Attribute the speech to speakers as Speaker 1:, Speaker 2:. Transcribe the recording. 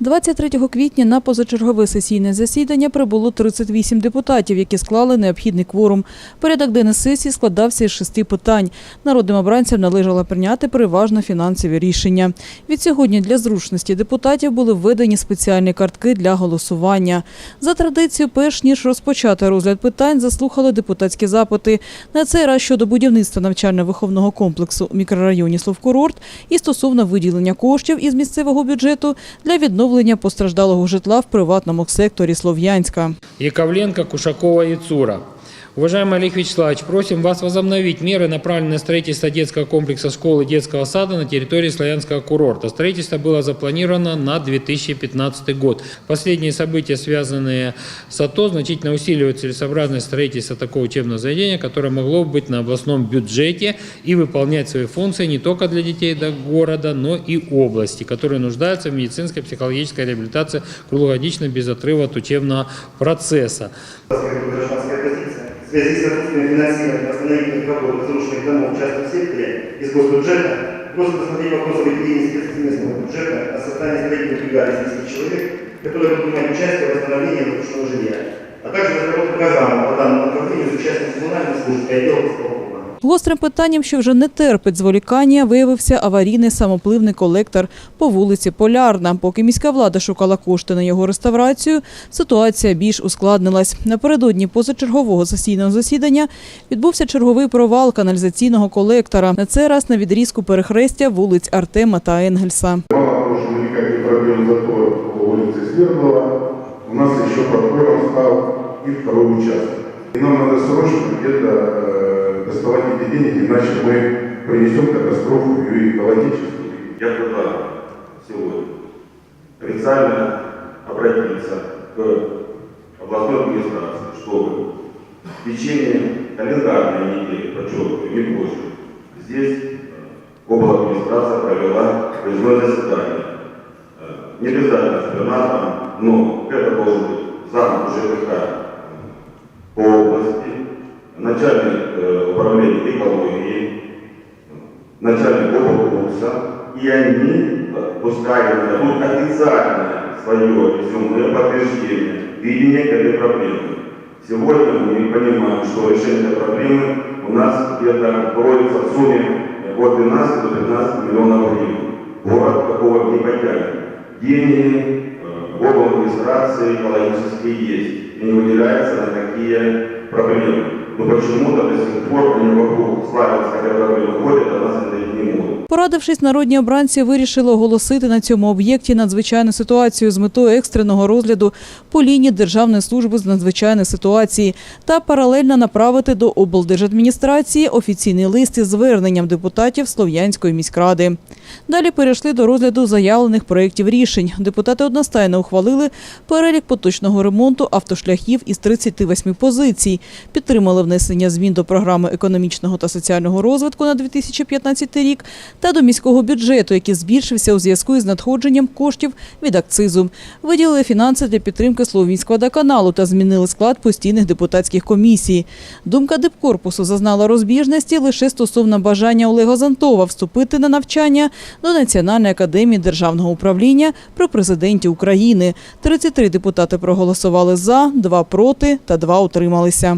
Speaker 1: 23 квітня на позачергове сесійне засідання прибуло 38 депутатів, які склали необхідний кворум. Порядок денний сесії складався із шести питань. Народним обранцям належало прийняти переважно фінансові рішення. Від сьогодні для зручності депутатів були введені спеціальні картки для голосування. За традицією, перш ніж розпочати розгляд питань, заслухали депутатські запити. На цей раз щодо будівництва навчально-виховного комплексу у мікрорайоні Словкурорт і стосовно виділення коштів із місцевого бюджету для відновлення постраждалого житла в приватному секторі Слов'янська.
Speaker 2: Яковленка, Кушакова і Цура. Уважаемый Олег Вячеславович, просим вас возобновить меры, направленные на строительство детского комплекса школы и детского сада на территории Славянского курорта. Строительство было запланировано на 2015 год. Последние события, связанные с АТО, значительно усиливают целесообразность строительства такого учебного заведения, которое могло бы быть на областном бюджете и выполнять свои функции не только для детей до города, но и области, которые нуждаются в медицинской психологической реабилитации круглогодично без отрыва от учебного процесса.
Speaker 3: гражданская позиция. В связи с отсутствием финансирования восстановительных работ разрушенных домов в частном секторе из госбюджета просим рассмотреть вопрос о выделении средств местного бюджета на создание строительной бригады из 10 человек, которые будут принимать участие в восстановлении разрушенного жилья, а также разработку программы по данному направлению с участием коммунальных служб и отделов исполкома.
Speaker 1: Гострим питанням, що вже не терпить зволікання, виявився аварійний самопливний колектор по вулиці Полярна. Поки міська влада шукала кошти на його реставрацію, ситуація більш ускладнилась. Напередодні позачергового сесійного засідання відбувся черговий провал каналізаційного колектора. На цей раз на відрізку перехрестя вулиць Артема та Енгельса.
Speaker 4: У нас еще подбором стал и второй участок. И нам надо срочно где-то э, доставать эти деньги, иначе мы принесем катастрофу и экологическую.
Speaker 5: Я предлагаю сегодня официально обратиться к областной администрации, чтобы в течение календарной недели, подчеркиваю, не позже, здесь э, обла администрация провела выездное заседание. Э, Не обязательно с губернатором, но это должен быть зам ЖКХ по области, начальник э, управления экологии, начальник облкурса, и они, э, пускай дадут официальное свое резюме, подтверждение видения к этой проблемы. Сегодня мы понимаем, что решение этой проблемы у нас где-то кроется в сумме от 12 до 15 миллионов гривен. Город такого не потянет. Деньги э, в области администрации экологические есть и не выделяются на такие проблемы. Но почему-то до сих пор они вокруг Славянска, когда ходят, а нас это не могут.
Speaker 1: Порадившись, народні обранці вирішили оголосити на цьому об'єкті надзвичайну ситуацію з метою екстреного розгляду по лінії Державної служби з надзвичайних ситуацій та паралельно направити до облдержадміністрації офіційний лист із зверненням депутатів Слов'янської міськради. Далі перейшли до розгляду заявлених проєктів рішень. Депутати одностайно ухвалили перелік поточного ремонту автошляхів із 38 позицій, підтримали внесення змін до програми економічного та соціального розвитку на 2015 рік та до міського бюджету, який збільшився у зв'язку із надходженням коштів від акцизу. Виділили фінанси для підтримки Слов'янського водоканалу та змінили склад постійних депутатських комісій. Думка дипкорпусу зазнала розбіжності лише стосовно бажання Олега Зантова вступити на навчання до Національної академії державного управління при президенті України. 33 депутати проголосували за, 2 проти та 2 утрималися.